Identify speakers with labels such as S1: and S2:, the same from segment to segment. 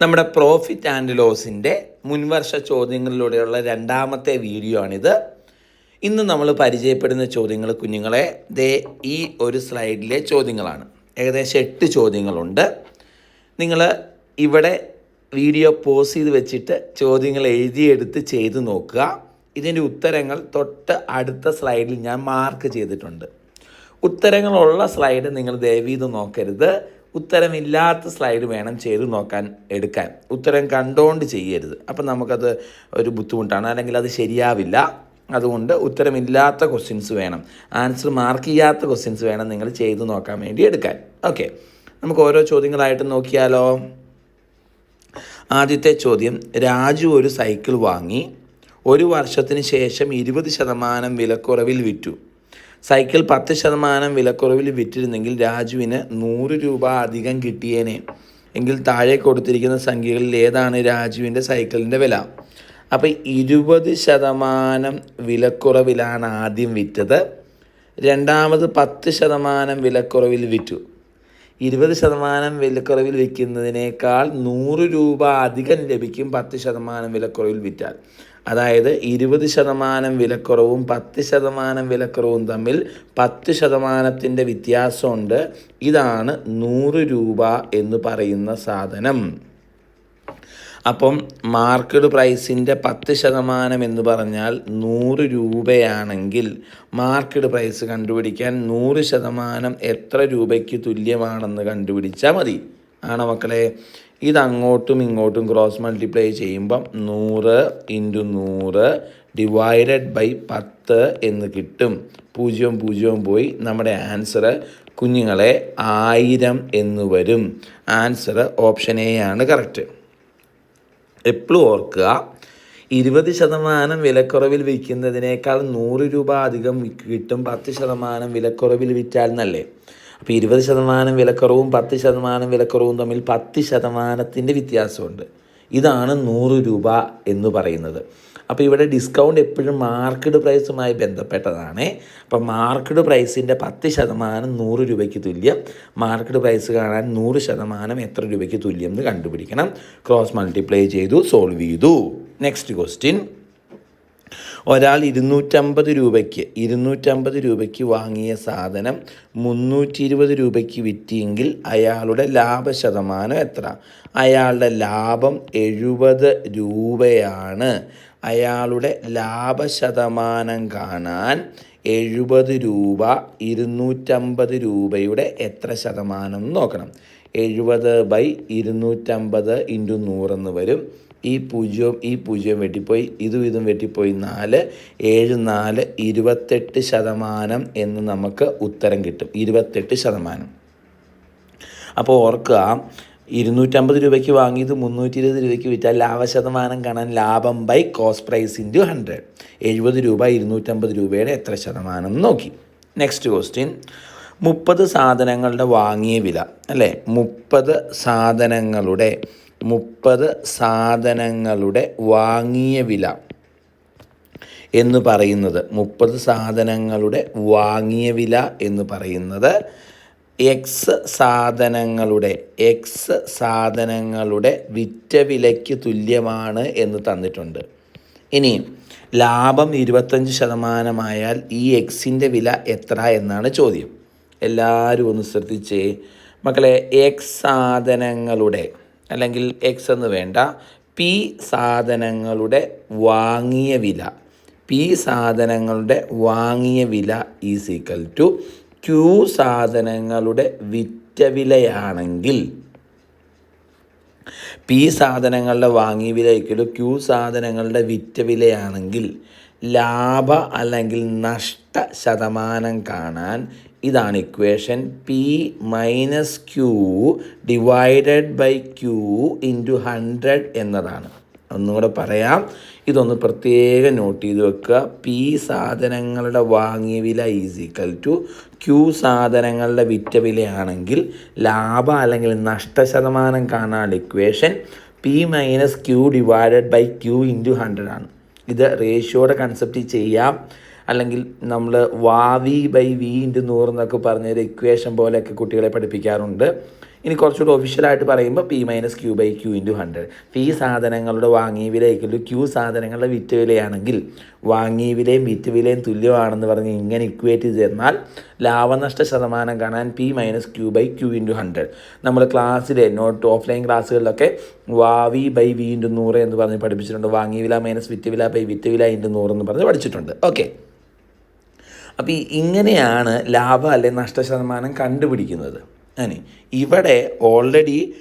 S1: നമ്മുടെ profit and ലോസിന്റെ മുൻവർഷ ചോദ്യങ്ങളിലൂടെയുള്ള രണ്ടാമത്തെ video ആണിത്. ഇന്ന് നമ്മൾ പരിചയപ്പെടുന്ന ചോദ്യങ്ങൾ കുഞ്ഞുങ്ങളെ ദേ ഈ ഒരു സ്ലൈഡിലെ ചോദ്യങ്ങളാണ്. ഏകദേശം എട്ട് ചോദ്യങ്ങളുണ്ട്. നിങ്ങൾ ഇവിടെ വീഡിയോ പോസ് ചെയ്ത് വെച്ചിട്ട് ചോദ്യങ്ങൾ എഴുതിയെടുത്ത് ചെയ്ത് നോക്കുക. ഇതിന്റെ ഉത്തരങ്ങൾ തൊട്ട് അടുത്ത സ്ലൈഡിൽ ഞാൻ മാർക്ക് ചെയ്തിട്ടുണ്ട്. ഉത്തരങ്ങളുള്ള സ്ലൈഡ് നിങ്ങൾ ദയവീത് നോക്കരുത്. ഉത്തരമില്ലാത്ത സ്ലൈഡ് വേണം ചെയ്ത് നോക്കാൻ എടുക്കാൻ. ഉത്തരം കണ്ടോണ്ട് ചെയ്യരുത്. അപ്പം നമുക്കത് ഒരു ബുദ്ധിമുട്ടാണ്. അല്ലെങ്കിൽ അത് ശരിയാവില്ല. അതുകൊണ്ട് ഉത്തരമില്ലാത്ത ക്വസ്റ്റ്യൻസ് വേണം. ആൻസർ മാർക്ക് ചെയ്യാത്ത ക്വസ്റ്റ്യൻസ് വേണം നിങ്ങൾ ചെയ്ത് നോക്കാൻ വേണ്ടി എടുക്കാൻ. ഓക്കെ നമുക്ക് ഓരോ ചോദ്യങ്ങളായിട്ട് നോക്കിയാലോ? ആദ്യത്തെ ചോദ്യം രാജു ഒരു സൈക്കിൾ വാങ്ങി ഒരു വർഷത്തിന് ശേഷം ഇരുപത് ശതമാനം വിലക്കുറവിൽ വിറ്റു. സൈക്കിൾ പത്ത് ശതമാനം വിലക്കുറവിൽ വിറ്റിരുന്നെങ്കിൽ രാജുവിന് നൂറ് രൂപ അധികം കിട്ടിയേനെ. എങ്കിൽ താഴെ കൊടുത്തിരിക്കുന്ന സംഖ്യകളിൽ ഏതാണ് രാജുവിന്റെ സൈക്കിളിന്റെ വില? അപ്പോൾ ഇരുപത് ശതമാനം വിലക്കുറവിലാണ് ആദ്യം വിറ്റത്. രണ്ടാമത് പത്ത് ശതമാനം വിലക്കുറവിൽ വിറ്റു. ഇരുപത് ശതമാനം വിലക്കുറവിൽ വിൽക്കുന്നതിനേക്കാൾ നൂറ് രൂപ അധികം ലഭിക്കും പത്ത് ശതമാനം വിലക്കുറവിൽ വിറ്റാൽ. അതായത് ഇരുപത് ശതമാനം വിലക്കുറവും പത്ത് ശതമാനം വിലക്കുറവും തമ്മിൽ പത്ത് ശതമാനത്തിന്റെ വ്യത്യാസമുണ്ട്. ഇതാണ് നൂറ് രൂപ എന്ന് പറയുന്ന സാധനം. അപ്പം മാർക്കറ്റ് പ്രൈസിന്റെ പത്ത് ശതമാനം എന്ന് പറഞ്ഞാൽ നൂറ് രൂപയാണെങ്കിൽ മാർക്കറ്റ് പ്രൈസ് കണ്ടുപിടിക്കാൻ നൂറ് ശതമാനം എത്ര രൂപയ്ക്ക് തുല്യമാണെന്ന് കണ്ടുപിടിച്ചാൽ മതി. ആണോ മക്കളെ? ഇത് അങ്ങോട്ടും ഇങ്ങോട്ടും ക്രോസ് മൾട്ടിപ്ലൈ ചെയ്യുമ്പം നൂറ് ഇന്റു നൂറ് ഡിവൈഡഡ് ബൈ പത്ത് എന്ന് കിട്ടും. പൂജ്യവും പൂജ്യവും പോയി നമ്മുടെ ആൻസർ കുഞ്ഞുങ്ങളെ ആയിരം എന്ന് വരും. ആൻസർ ഓപ്ഷൻ എ ആണ് കറക്റ്റ് എപ്പോഴും ഓർക്കുക ഇരുപത് ശതമാനം വിലക്കുറവിൽ വിൽക്കുന്നതിനേക്കാൾ നൂറ് രൂപ അധികം കിട്ടും പത്ത് ശതമാനം വിലക്കുറവിൽ വിറ്റാൽ എന്നല്ലേ? അപ്പോൾ ഇരുപത് ശതമാനം വിലക്കുറവും പത്ത് ശതമാനം വിലക്കുറവും തമ്മിൽ പത്ത് ശതമാനത്തിന്റെ വ്യത്യാസമുണ്ട്. ഇതാണ് നൂറ് രൂപ എന്ന് പറയുന്നത്. അപ്പോൾ ഇവിടെ ഡിസ്കൗണ്ട് എപ്പോഴും മാർക്കറ്റ് പ്രൈസുമായി ബന്ധപ്പെട്ടതാണ്. അപ്പോൾ മാർക്കറ്റ് പ്രൈസിന്റെ പത്ത് ശതമാനം നൂറ് രൂപയ്ക്ക് തുല്യം. മാർക്കറ്റ് പ്രൈസ് കാണാൻ നൂറ് ശതമാനം എത്ര രൂപയ്ക്ക് തുല്യം എന്ന് കണ്ടുപിടിക്കണം. ക്രോസ് മൾട്ടിപ്ലൈ ചെയ്തു സോൾവ് ചെയ്തു. നെക്സ്റ്റ് ക്വസ്റ്റ്യൻ ഒരാൾ ഇരുന്നൂറ്റമ്പത് രൂപയ്ക്ക് ഇരുന്നൂറ്റമ്പത് രൂപയ്ക്ക് വാങ്ങിയ സാധനം മുന്നൂറ്റി ഇരുപത് രൂപയ്ക്ക് വിറ്റിയെങ്കിൽ അയാളുടെ ലാഭശതമാനം എത്ര? അയാളുടെ ലാഭം എഴുപത് രൂപയാണ്. അയാളുടെ ലാഭശതമാനം കാണാൻ എഴുപത് രൂപ ഇരുന്നൂറ്റമ്പത് രൂപയുടെ എത്ര ശതമാനം നോക്കണം. എഴുപത് ബൈ ഇരുന്നൂറ്റമ്പത് ഇന്റു നൂറെന്ന് വരും. ഈ പൂജ്യവും ഈ പൂജ്യവും വെട്ടിപ്പോയി ഇതും ഇതും വെട്ടിപ്പോയി. നാല് ഏഴ് നാല് ഇരുപത്തെട്ട് ശതമാനം എന്ന് നമുക്ക് ഉത്തരം കിട്ടും. ഇരുപത്തെട്ട് ശതമാനം. അപ്പോൾ ഓർക്കുക ഇരുന്നൂറ്റമ്പത് രൂപയ്ക്ക് വാങ്ങിയത് മുന്നൂറ്റി ഇരുപത് രൂപയ്ക്ക് വിറ്റാൽ ലാഭശതമാനം കാണാൻ ലാഭം by cost price into hundred എഴുപത് രൂപ ഇരുന്നൂറ്റമ്പത് രൂപയുടെ എത്ര ശതമാനം നോക്കി. നെക്സ്റ്റ് ക്വസ്റ്റ്യൻ മുപ്പത് സാധനങ്ങളുടെ വാങ്ങിയ വില അല്ലേ? മുപ്പത് സാധനങ്ങളുടെ മുപ്പത് സാധനങ്ങളുടെ വാങ്ങിയ വില എന്ന് പറയുന്നത്. മുപ്പത് സാധനങ്ങളുടെ വാങ്ങിയ വില എന്ന് പറയുന്നത് എക്സ് സാധനങ്ങളുടെ എക്സ് സാധനങ്ങളുടെ വിറ്റ വിലയ്ക്ക് തുല്യമാണ് എന്ന് തന്നിട്ടുണ്ട്. ഇനി ലാഭം ഇരുപത്തഞ്ച് ശതമാനമായാൽ ഈ എക്സിന്റെ വില എത്ര എന്നാണ് ചോദ്യം. എല്ലാവരും ഒന്ന് ശ്രദ്ധിച്ചേ. മക്കളെ എക്സ് സാധനങ്ങളുടെ അല്ലെങ്കിൽ എക്സ് എന്ന് വേണ്ട പി സാധനങ്ങളുടെ വാങ്ങിയ വില. പി സാധനങ്ങളുടെ വാങ്ങിയ വില ഈസ് ഈക്വൽ ടു ക്യൂ സാധനങ്ങളുടെ വിറ്റ വിലയാണെങ്കിൽ പി സാധനങ്ങളുടെ വാങ്ങിയ വില ഈക്വൽ ടു ക്യൂ സാധനങ്ങളുടെ വിറ്റ വിലയാണെങ്കിൽ ലാഭ അല്ലെങ്കിൽ നഷ്ട ശതമാനം കാണാൻ ഇതാണ് equation P minus Q divided by Q into hundred എന്നതാണ്. ഒന്നുകൂടെ പറയാം. ഇതൊന്ന് പ്രത്യേകം നോട്ട് ചെയ്ത് വെക്കുക. പി സാധനങ്ങളുടെ വാങ്ങിയ വില ഈസ് ഈക്വൽ ടു ക്യൂ സാധനങ്ങളുടെ വിറ്റ വിലയാണെങ്കിൽ ലാഭ അല്ലെങ്കിൽ നഷ്ട ശതമാനം കാണാനുള്ള equation P minus Q divided by Q into hundred ആണ്. ഇത് റേഷ്യോയുടെ കൺസെപ്റ്റ് ചെയ്യാം. അല്ലെങ്കിൽ നമ്മൾ വാവി ബൈ വി ഇന്റു നൂറ് എന്നൊക്കെ പറഞ്ഞൊരു ഇക്വേഷൻ പോലെയൊക്കെ കുട്ടികളെ പഠിപ്പിക്കാറുണ്ട്. ഇനി കുറച്ചുകൂടി ഒഫീഷ്യലായിട്ട് പറയുമ്പോൾ P minus Q by Q into hundred P സാധനങ്ങളുടെ വാങ്ങിയ വില ഈക്വൽ ക്യൂ സാധനങ്ങളുടെ വിറ്റ് വിലയാണെങ്കിൽ വാങ്ങിയ വിലയും വിറ്റ് വിലയും തുല്യമാണെന്ന് പറഞ്ഞ് ഇങ്ങനെ ഇക്വേറ്റ് ചെയ്ത് തന്നാൽ ലാഭനഷ്ട ശതമാനം കാണാൻ P minus Q by Q into hundred നമ്മൾ ക്ലാസ്സിലെ നോട്ട് ഓഫ്ലൈൻ ക്ലാസ്സുകളിലൊക്കെ വാവി ബൈ വി ഇന്റു നൂറ് എന്ന് പറഞ്ഞ് പഠിപ്പിച്ചിട്ടുണ്ട്. വാങ്ങിയ വില മൈനസ് വിറ്റ് വില ബൈ വിറ്റ് വില ഇന്റു നൂറ് എന്ന് പറഞ്ഞ് പഠിച്ചിട്ടുണ്ട്. ഓക്കെ അപ്പോൾ ഇങ്ങനെയാണ് ലാഭ നഷ്ട ശതമാനം കണ്ടുപിടിക്കുന്നത്. അങ്ങനെ ഇവിടെ ഓൾറെഡി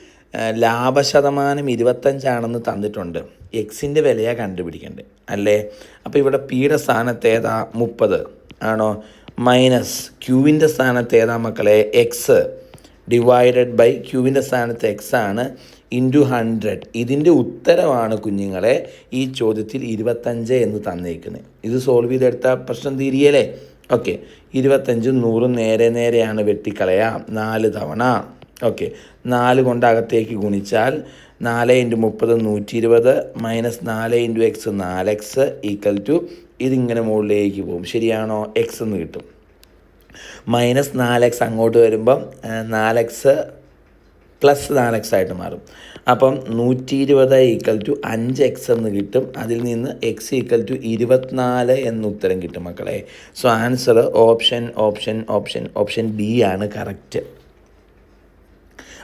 S1: ലാഭശതമാനം ഇരുപത്തഞ്ചാണെന്ന് തന്നിട്ടുണ്ട്. എക്സിന്റെ വിലയാണ് കണ്ടുപിടിക്കേണ്ടത് അല്ലേ? അപ്പോൾ ഇവിടെ പിയുടെ സ്ഥാനത്ത് ഏതാ? മുപ്പത്. ആണോ? മൈനസ് ക്യൂവിന്റെ സ്ഥാനത്ത് ഏതാ മക്കളെ? എക്സ് ഡിവൈഡഡ് ബൈ ക്യൂവിന്റെ സ്ഥാനത്ത് എക്സ് ആണ് ഇന്റു ഹൺഡ്രഡ് ഇതിന്റെ ഉത്തരമാണ് കുഞ്ഞുങ്ങളെ ഈ ചോദ്യത്തിൽ ഇരുപത്തഞ്ച് എന്ന് തന്നേക്കുന്നത് ഇത് സോൾവ് ചെയ്തെടുത്ത പ്രശ്നം തീരിയല്ലേ ഓക്കെ ഇരുപത്തഞ്ചും നൂറും നേരെ നേരെയാണ് വെട്ടിക്കളയാം നാല് തവണ. ഓക്കെ നാല് കൊണ്ട് അകത്തേക്ക് ഗുണിച്ചാൽ നാല് ഇന്റു മുപ്പത് നൂറ്റി ഇരുപത് മൈനസ് നാല് ഇന്റു എക്സ് നാല് എക്സ് ഈക്വൽ ടു ഇതിങ്ങനെ മുകളിലേക്ക് പോകും. ശരിയാണോ? എക്സ് എന്ന് കിട്ടും. മൈനസ് നാല് എക്സ് അങ്ങോട്ട് വരുമ്പം നാല് എക്സ് പ്ലസ് നാല് എക്സ് ആയിട്ട് മാറും. അപ്പം നൂറ്റി ഇരുപത് ഈക്വൽ ടു അഞ്ച് എക്സ് എന്ന് കിട്ടും. അതിൽ നിന്ന് എക്സ് ഈക്വൽ ടു ഇരുപത്തിനാല് എന്ന് ഉത്തരം കിട്ടും മക്കളെ. So answer option option option option B ആണ് കറക്റ്റ്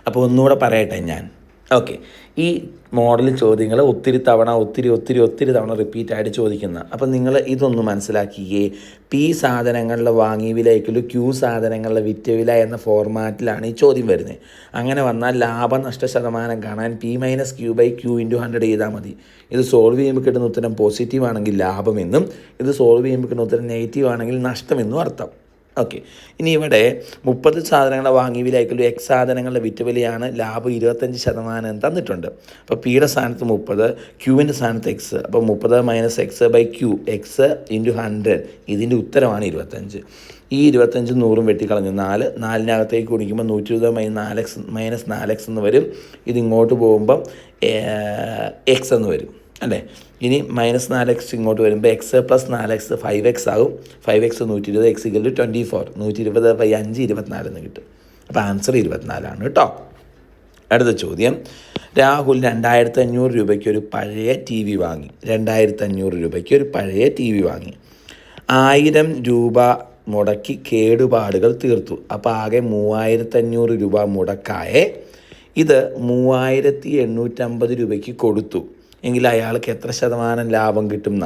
S1: അപ്പോൾ ഒന്നുകൂടെ പറയട്ടെ ഞാൻ. ഓക്കെ ഈ മോഡൽ ചോദ്യങ്ങൾ ഒത്തിരി തവണ ഒത്തിരി ഒത്തിരി ഒത്തിരി തവണ റിപ്പീറ്റ് ആയിട്ട് ചോദിക്കുന്ന. അപ്പം നിങ്ങൾ ഇതൊന്ന് മനസ്സിലാക്കിയേ. പി സാധനങ്ങളുടെ വാങ്ങിയ വിലയ്ക്കുള്ളൂ ക്യൂ സാധനങ്ങളുടെ വിറ്റ വില എന്ന ഫോർമാറ്റിലാണ് ഈ ചോദ്യം വരുന്നത് അങ്ങനെ വന്നാൽ ലാഭനഷ്ട ശതമാനം കാണാൻ P minus Q by Q into hundred ചെയ്താൽ മതി. ഇത് സോൾവ് ചെയ്യുമ്പോൾ കിട്ടുന്ന ഉത്തരം പോസിറ്റീവ് ആണെങ്കിൽ ലാഭമെന്നും ഇത് സോൾവ് ചെയ്യുമ്പോൾ കിട്ടുന്ന ഉത്തരം നെഗറ്റീവ് ആണെങ്കിൽ നഷ്ടമെന്നും അർത്ഥം. ഓക്കെ ഇനി ഇവിടെ മുപ്പത് സാധനങ്ങളെ വാങ്ങി വിലയ്ക്കുള്ള എക്സ് സാധനങ്ങളുടെ വിറ്റുവിലയാണ് ലാഭം ഇരുപത്തഞ്ച് ശതമാനം തന്നിട്ടുണ്ട്. അപ്പോൾ പിയുടെ സ്ഥാനത്ത് മുപ്പത് ക്യൂവിന്റെ സ്ഥാനത്ത് എക്സ് അപ്പോൾ മുപ്പത് minus X by Q X into hundred ഇതിന്റെ ഉത്തരമാണ് ഇരുപത്തഞ്ച്. ഈ ഇരുപത്തഞ്ച് നൂറും വെട്ടിക്കളഞ്ഞു നാല് നാലിനകത്തേക്ക് കുടിക്കുമ്പോൾ നൂറ്റി ഇരുപത് മൈനസ് നാല് എക്സ് മൈനസ് നാല് എക്സ് എന്ന് വരും. ഇതിങ്ങോട്ട് പോകുമ്പം എക്സ് എന്ന് വരും. അല്ലേ? ഇനി മൈനസ് നാല് എക്സ് ഇങ്ങോട്ട് വരുമ്പോൾ എക്സ് പ്ലസ് നാല് എക്സ് ഫൈവ് എക്സ് ആകും ഫൈവ് എക്സ് നൂറ്റി ഇരുപത് എക്സ് ടു ട്വന്റി ഫോർ നൂറ്റി ഇരുപത് ബൈ അഞ്ച് ഇരുപത്തിനാല് എന്ന് കിട്ടും. അപ്പോൾ ആൻസർ ഇരുപത്തിനാലാണ് കേട്ടോ അടുത്ത ചോദ്യം. രാഹുൽ രണ്ടായിരത്തി അഞ്ഞൂറ് രൂപയ്ക്ക് ഒരു പഴയ ടി വി വാങ്ങി. രണ്ടായിരത്തി അഞ്ഞൂറ് രൂപയ്ക്ക് ഒരു പഴയ ടി വി വാങ്ങി. ആയിരം രൂപ മുടക്കി കേടുപാടുകൾ തീർത്തു. അപ്പോൾ ആകെ മൂവായിരത്തി അഞ്ഞൂറ് രൂപ മുടക്കായേ ഇത് മൂവായിരത്തി എണ്ണൂറ്റമ്പത് രൂപയ്ക്ക് കൊടുത്തു. എങ്കിൽ അയാൾക്ക് എത്ര ശതമാനം ലാഭം കിട്ടും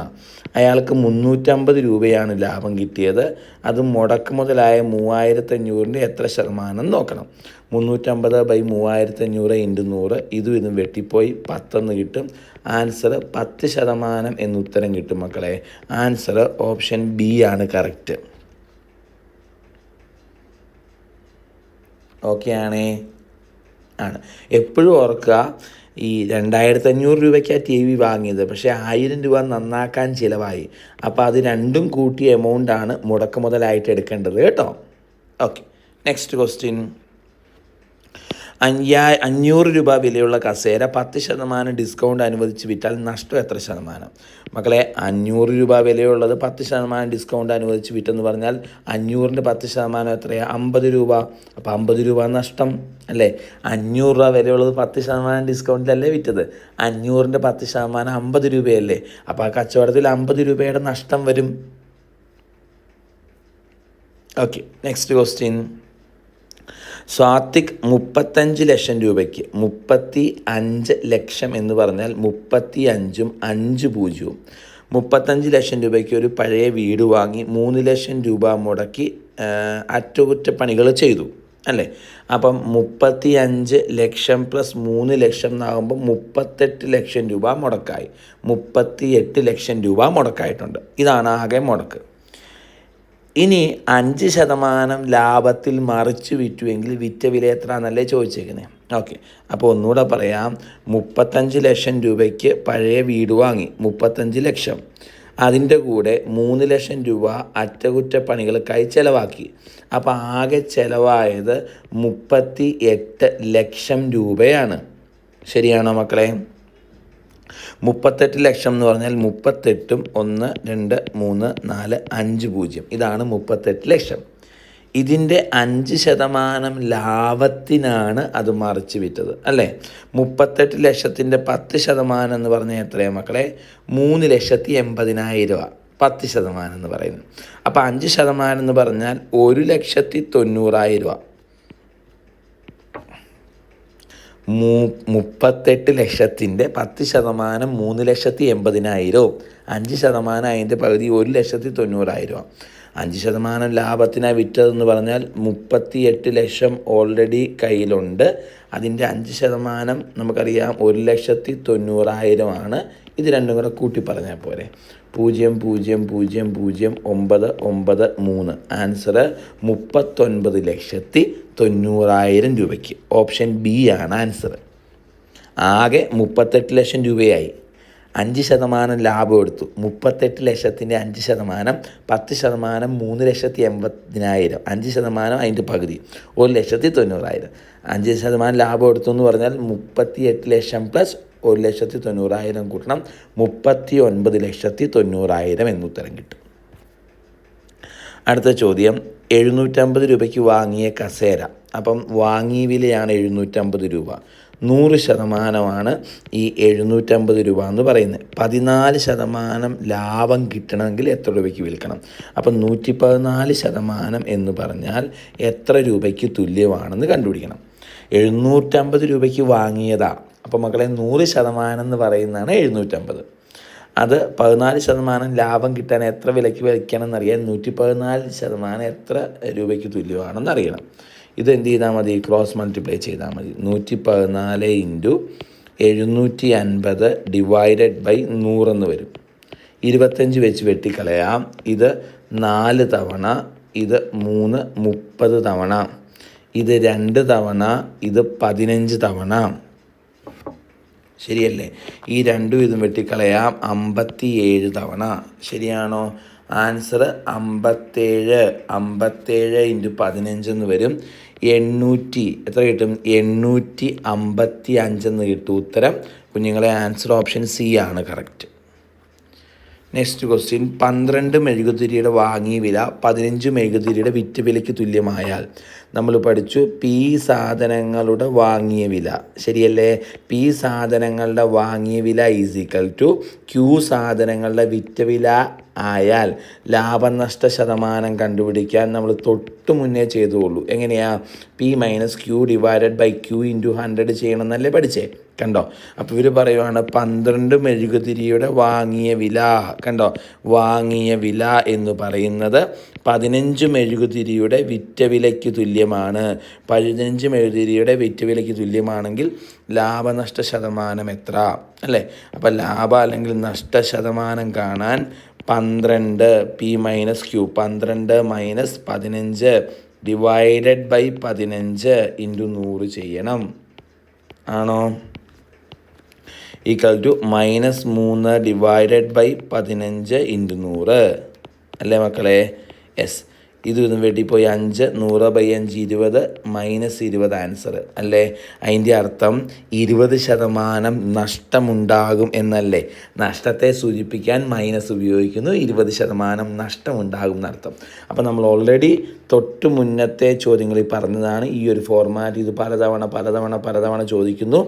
S1: അയാൾക്ക് മുന്നൂറ്റമ്പത് രൂപയാണ് ലാഭം കിട്ടിയത്. അത് മുടക്ക് മുതലായ മൂവായിരത്തഞ്ഞൂറിന്റെ എത്ര ശതമാനം നോക്കണം. മുന്നൂറ്റമ്പത് ബൈ മൂവായിരത്തഞ്ഞൂറ് ഇന്റു നൂറ്. ഇതും ഇതും വെട്ടിപ്പോയി. പത്തെന്ന് കിട്ടും. ആൻസർ പത്ത് ശതമാനം എന്ന് ഉത്തരം കിട്ടും മക്കളെ. ആൻസർ ഓപ്ഷൻ ബി ആണ് കറക്റ്റ് ഓക്കെ ആണേ? ആണ്. എപ്പോഴും ഓർക്കുക ഈ രണ്ടായിരത്തി അഞ്ഞൂറ് രൂപയ്ക്കാണ് ടി വി വാങ്ങിയത്. പക്ഷേ ആയിരം രൂപ നന്നാക്കാൻ ചിലവായി. അപ്പോൾ അത് രണ്ടും കൂട്ടിയ എമൗണ്ടാണ് മുടക്ക് മുതലായിട്ട് എടുക്കേണ്ടത്. കേട്ടോ? ഓക്കെ നെക്സ്റ്റ് ക്വസ്റ്റ്യൻ അയ്യാ അഞ്ഞൂറ് രൂപ വിലയുള്ള കസേര പത്ത് ശതമാനം ഡിസ്കൗണ്ട് അനുവദിച്ച് വിറ്റാൽ നഷ്ടം എത്ര ശതമാനം? മക്കളെ അഞ്ഞൂറ് രൂപ വിലയുള്ളത് പത്ത് ശതമാനം ഡിസ്കൗണ്ട് അനുവദിച്ച് വിറ്റെന്ന് പറഞ്ഞാൽ അഞ്ഞൂറിന്റെ പത്ത് ശതമാനം എത്രയാണ് അമ്പത് രൂപ. അപ്പോൾ അമ്പത് രൂപ നഷ്ടം അല്ലേ? അഞ്ഞൂറ് രൂപ വിലയുള്ളത് പത്ത് ശതമാനം ഡിസ്കൗണ്ടിലല്ലേ വിറ്റത്? അഞ്ഞൂറിന്റെ പത്ത് ശതമാനം അമ്പത് രൂപയല്ലേ? അപ്പോൾ ആ കച്ചവടത്തിൽ അമ്പത് രൂപയുടെ നഷ്ടം വരും. ഓക്കെ നെക്സ്റ്റ് ക്വസ്റ്റ്യൻ സ്വാത്തിക് മുപ്പത്തഞ്ച് ലക്ഷം രൂപയ്ക്ക് മുപ്പത്തി അഞ്ച് ലക്ഷം എന്ന് പറഞ്ഞാൽ മുപ്പത്തി അഞ്ചും അഞ്ച് പൂജ്യവും. മുപ്പത്തഞ്ച് ലക്ഷം രൂപയ്ക്ക് ഒരു പഴയ വീട് വാങ്ങി മൂന്ന് ലക്ഷം രൂപ മുടക്കി അറ്റകുറ്റപ്പണികൾ ചെയ്തു അല്ലേ? അപ്പം മുപ്പത്തി അഞ്ച് ലക്ഷം പ്ലസ് മൂന്ന് ലക്ഷം എന്നാകുമ്പോൾ മുപ്പത്തെട്ട് ലക്ഷം രൂപ മുടക്കായി. മുപ്പത്തി എട്ട് ലക്ഷം രൂപ മുടക്കായിട്ടുണ്ട്. ഇതാണ് ആകെ മുടക്ക്. ഇനി അഞ്ച് ശതമാനം ലാഭത്തിൽ മറിച്ച് വിറ്റുവെങ്കിൽ വിറ്റ വില എത്ര എന്നല്ലേ ചോദിച്ചേക്കുന്നത് ഓക്കെ. അപ്പോൾ ഒന്നുകൂടെ പറയാം. മുപ്പത്തഞ്ച് ലക്ഷം രൂപയ്ക്ക് പഴയ വീട് വാങ്ങി. മുപ്പത്തഞ്ച് ലക്ഷം. അതിന്റെ കൂടെ മൂന്ന് ലക്ഷം രൂപ അറ്റകുറ്റപ്പണികൾക്കായി ചിലവാക്കി. അപ്പോൾ ആകെ ചിലവായത് മുപ്പത്തി എട്ട് ലക്ഷം രൂപയാണ്. ശരിയാണോ മക്കളെ? മുപ്പത്തെട്ട് ലക്ഷം എന്ന് പറഞ്ഞാൽ മുപ്പത്തെട്ടും ഒന്ന് രണ്ട് മൂന്ന് നാല് അഞ്ച് പൂജ്യം. ഇതാണ് മുപ്പത്തെട്ട് ലക്ഷം. ഇതിന്റെ അഞ്ച് ശതമാനം ലാഭത്തിനാണ് അത് മറിച്ച് വിറ്റത് അല്ലേ? മുപ്പത്തെട്ട് ലക്ഷത്തിന്റെ പത്ത് ശതമാനം എന്ന് പറഞ്ഞാൽ എത്രയാണ് മക്കളെ? മൂന്ന് ലക്ഷത്തി എൺപതിനായിരം രൂപ. പത്ത് ശതമാനം എന്ന് പറയുന്നു അപ്പോൾ അഞ്ച് ശതമാനം എന്ന് പറഞ്ഞാൽ ഒരു ലക്ഷത്തി തൊണ്ണൂറായിരം രൂപ. മൂ മുപ്പത്തെട്ട് ലക്ഷത്തിന്റെ പത്ത് ശതമാനം മൂന്ന് ലക്ഷത്തി എൺപതിനായിരവും അഞ്ച് ശതമാനം അതിന്റെ പകുതി ഒരു ലക്ഷത്തി തൊണ്ണൂറായിരം അഞ്ച് ശതമാനം ലാഭത്തിനായി വിറ്റതെന്ന് പറഞ്ഞാൽ മുപ്പത്തി എട്ട് ലക്ഷം ഓൾറെഡി കയ്യിലുണ്ട്. അതിന്റെ അഞ്ച് ശതമാനം നമുക്കറിയാം ഒരു ലക്ഷത്തി തൊണ്ണൂറായിരമാണ്. ഇത് രണ്ടും കൂടെ കൂട്ടി പറഞ്ഞാൽ പോരെ. പൂജ്യം പൂജ്യം പൂജ്യം പൂജ്യം ഒമ്പത് ഒമ്പത് മൂന്ന്. ആൻസർ മുപ്പത്തൊൻപത് ലക്ഷത്തി തൊണ്ണൂറായിരം രൂപയ്ക്ക്. ഓപ്ഷൻ ബി ആണ് ആൻസർ ആകെ മുപ്പത്തെട്ട് ലക്ഷം രൂപയായി. അഞ്ച് ശതമാനം ലാഭം എടുത്തു. മുപ്പത്തെട്ട് ലക്ഷത്തിന്റെ അഞ്ച് ശതമാനം പത്ത് ശതമാനം മൂന്ന് ലക്ഷത്തി എൺപതിനായിരം. അഞ്ച് ശതമാനം അതിന്റെ പകുതി. ഒരു ലക്ഷത്തി തൊണ്ണൂറായിരം. അഞ്ച് ശതമാനം ലാഭം എടുത്തു എന്ന് പറഞ്ഞാൽ മുപ്പത്തി എട്ട് ലക്ഷം പ്ലസ് ഒരു ലക്ഷത്തി തൊണ്ണൂറായിരം കൂട്ടണം. മുപ്പത്തി ഒൻപത് ലക്ഷത്തി തൊണ്ണൂറായിരം എന്നുത്തരം കിട്ടും. അടുത്ത ചോദ്യം. എഴുന്നൂറ്റമ്പത് രൂപയ്ക്ക് വാങ്ങിയ കസേര. അപ്പം വാങ്ങിയ വിലയാണ് എഴുന്നൂറ്റമ്പത് രൂപ. നൂറ് ശതമാനമാണ് ഈ എഴുന്നൂറ്റമ്പത് രൂപ എന്ന് പറയുന്നത്. പതിനാല് ശതമാനം ലാഭം കിട്ടണമെങ്കിൽ എത്ര രൂപയ്ക്ക് വിൽക്കണം? അപ്പം നൂറ്റി പതിനാല് ശതമാനം എന്ന് പറഞ്ഞാൽ എത്ര രൂപയ്ക്ക് തുല്യമാണെന്ന് കണ്ടുപിടിക്കണം. എഴുന്നൂറ്റമ്പത് രൂപയ്ക്ക് വാങ്ങിയതാ. അപ്പോൾ മക്കളെ നൂറ് ശതമാനം എന്ന് പറയുന്നതാണ് എഴുന്നൂറ്റമ്പത്. അത് പതിനാല് ശതമാനം ലാഭം കിട്ടാൻ എത്ര വിലയ്ക്ക് വയ്ക്കണം എന്നറിയാൻ നൂറ്റി പതിനാല് ശതമാനം എത്ര രൂപയ്ക്ക് തുല്യമാണെന്ന് അറിയണം. ഇത് എന്ത് ചെയ്താൽ മതി? ക്രോസ് മൾട്ടിപ്ലൈ ചെയ്താൽ മതി. നൂറ്റി പതിനാല് ഇന്റു എഴുന്നൂറ്റി അൻപത് ഡിവൈഡഡ് ബൈ നൂറെന്ന് വരും. ഇരുപത്തഞ്ച് വെച്ച് വെട്ടിക്കളയാം. ഇത് നാല് തവണ ഇത് മൂന്ന് മുപ്പത് തവണ ഇത് രണ്ട് തവണ ഇത് പതിനഞ്ച് തവണ. ശരിയല്ലേ? ഈ രണ്ടും ഇതും വെട്ടിക്കളയാം. അമ്പത്തി ഏഴ് തവണ. ശരിയാണോ? ആൻസർ അമ്പത്തേഴ്. അമ്പത്തേഴ് ഇന്റു പതിനഞ്ചെന്ന് വരും. എണ്ണൂറ്റി എത്ര കിട്ടും? എണ്ണൂറ്റി അമ്പത്തി അഞ്ചെന്ന് കിട്ടും ഉത്തരം. കുഞ്ഞുങ്ങളെ ആൻസർ ഓപ്ഷൻ സി ആണ് കറക്റ്റ് നെക്സ്റ്റ് ക്വസ്റ്റ്യൻ പന്ത്രണ്ട് മെഴുകുതിരിയുടെ വാങ്ങിയ വില പതിനഞ്ച് മെഴുകുതിരിയുടെ വിറ്റ് വിലയ്ക്ക് തുല്യമായാൽ. നമ്മൾ പഠിച്ചു പി സാധനങ്ങളുടെ വാങ്ങിയ വില. ശരിയല്ലേ? പി സാധനങ്ങളുടെ വാങ്ങിയ വില ഈസ് ഈക്വൽ ടു ക്യൂ സാധനങ്ങളുടെ വിറ്റ വില ആയാൽ ലാഭനഷ്ട ശതമാനം കണ്ടുപിടിക്കാൻ നമ്മൾ തൊട്ട് മുന്നേ ചെയ്തുകൊള്ളൂ. എങ്ങനെയാ? P minus Q divided by Q into hundred ചെയ്യണമെന്നല്ലേ പഠിച്ചേ? കണ്ടോ? അപ്പോൾ ഇവർ പറയുവാണ് പന്ത്രണ്ട് മെഴുകുതിരിയുടെ വാങ്ങിയ വില കണ്ടോ? വാങ്ങിയ വില എന്ന് പറയുന്നത് പതിനഞ്ച് മെഴുകുതിരിയുടെ വിറ്റ വിലയ്ക്ക് തുല്യമാണ്. പതിനഞ്ച് മെഴുകുതിരിയുടെ വിറ്റ വിലയ്ക്ക് തുല്യമാണെങ്കിൽ ലാഭനഷ്ട ശതമാനം എത്ര? അല്ലേ? അപ്പോൾ ലാഭ അല്ലെങ്കിൽ നഷ്ട ശതമാനം കാണാൻ പന്ത്രണ്ട് പി മൈനസ് ക്യൂ പന്ത്രണ്ട് മൈനസ് പതിനഞ്ച് ഡിവൈഡഡ് ബൈ പതിനഞ്ച് ഇന്റു നൂറ് ചെയ്യണം. ആണോ? ഈക്വൽ ടു മൈനസ് മൂന്ന് ഡിവൈഡഡ് ബൈ പതിനഞ്ച് ഇന്റു നൂറ്. അല്ലേ മക്കളെ? എസ് ഇത് ഇതും പോയി അഞ്ച് നൂറ് ബൈ അഞ്ച് ഇരുപത് മൈനസ് ഇരുപത് ആൻസർ അല്ലേ? അതിന്റെ അർത്ഥം ഇരുപത് ശതമാനം നഷ്ടമുണ്ടാകും എന്നല്ലേ? നഷ്ടത്തെ സൂചിപ്പിക്കാൻ മൈനസ് ഉപയോഗിക്കുന്നു ഇരുപത് ശതമാനം നഷ്ടമുണ്ടാകും എന്നർത്ഥം. അപ്പോൾ നമ്മൾ ഓൾറെഡി തൊട്ട് മുന്നത്തെ ചോദ്യങ്ങളിൽ പറഞ്ഞതാണ് ഈ ഒരു ഫോർമാറ്റ് ഇത് പലതവണ പലതവണ പലതവണ ചോദിക്കുന്നു.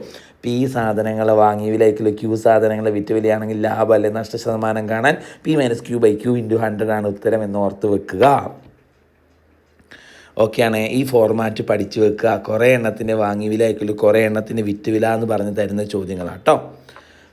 S1: പി സാധനങ്ങൾ വാങ്ങി വിലയ്ക്കുള്ള ക്യൂ സാധനങ്ങൾ വിറ്റ് വിലയാണെങ്കിൽ ലാഭം അല്ലെ? നഷ്ട ശതമാനം കാണാൻ P minus Q by Q into hundred ആണ് ഉത്തരം എന്ന് ഓർത്ത് വെക്കുക. ഓക്കെയാണ്. ഈ ഫോർമാറ്റ് പഠിച്ചു വെക്കുക. കുറേ എണ്ണത്തിന്റെ വാങ്ങി വില അയക്കൽ കുറേ എണ്ണത്തിന്റെ വിറ്റ് വില എന്ന് പറഞ്ഞ് തരുന്ന ചോദ്യങ്ങളാണ് കേട്ടോ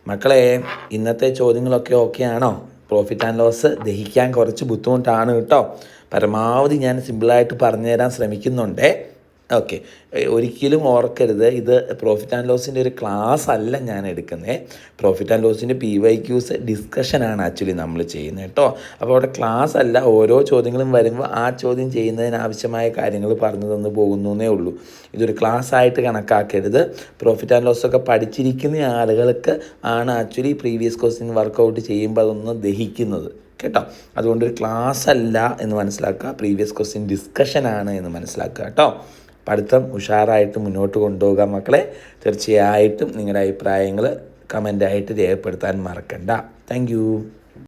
S1: മക്കളെ ഇന്നത്തെ ചോദ്യങ്ങളൊക്കെ ഓക്കെ ആണോ പ്രോഫിറ്റ് ആൻഡ് ലോസ് ദഹിക്കാൻ കുറച്ച് ബുദ്ധിമുട്ടാണ് കേട്ടോ. പരമാവധി ഞാൻ സിമ്പിളായിട്ട് പറഞ്ഞു തരാൻ ശ്രമിക്കുന്നുണ്ടേ. ഓക്കെ ഒരിക്കലും ഓർക്കരുത്. ഇത് പ്രോഫിറ്റ് ആൻഡ് ലോസിന്റെ ഒരു ക്ലാസ് അല്ല ഞാൻ എടുക്കുന്നത് പ്രോഫിറ്റ് ആൻഡ് ലോസിന്റെ പി വൈ ക്യൂസ് ഡിസ്കഷനാണ് ആക്ച്വലി നമ്മൾ ചെയ്യുന്നത് കേട്ടോ. അപ്പോൾ അവിടെ ക്ലാസ് അല്ല. ഓരോ ചോദ്യങ്ങളും വരുമ്പോൾ ആ ചോദ്യം ചെയ്യുന്നതിന് ആവശ്യമായ കാര്യങ്ങൾ പറഞ്ഞു തന്നു പോകുന്നു എന്നേ ഉള്ളൂ. ഇതൊരു ക്ലാസ് ആയിട്ട് കണക്കാക്കരുത്. പ്രോഫിറ്റ് ആൻഡ് ലോസൊക്കെ പഠിച്ചിരിക്കുന്ന ആളുകൾക്ക് ആണ് ആക്ച്വലി പ്രീവിയസ് ക്വസ്റ്റ്യൻ വർക്കൗട്ട് ചെയ്യുമ്പോൾ അതൊന്ന് ദഹിക്കുന്നത്. കേട്ടോ. അതുകൊണ്ട് ഒരു ക്ലാസ് അല്ല എന്ന് മനസ്സിലാക്കുക. പ്രീവിയസ് ക്വസ്റ്റ്യൻ ഡിസ്കഷനാണ് എന്ന് മനസ്സിലാക്കുക കേട്ടോ. പഠിത്തം ഉഷാറായിട്ട് മുന്നോട്ട് കൊണ്ടുപോകാം മക്കളെ. തീർച്ചയായിട്ടും നിങ്ങളുടെ അഭിപ്രായങ്ങൾ കമന്റായിട്ട് രേഖപ്പെടുത്താൻ മറക്കണ്ട. താങ്ക്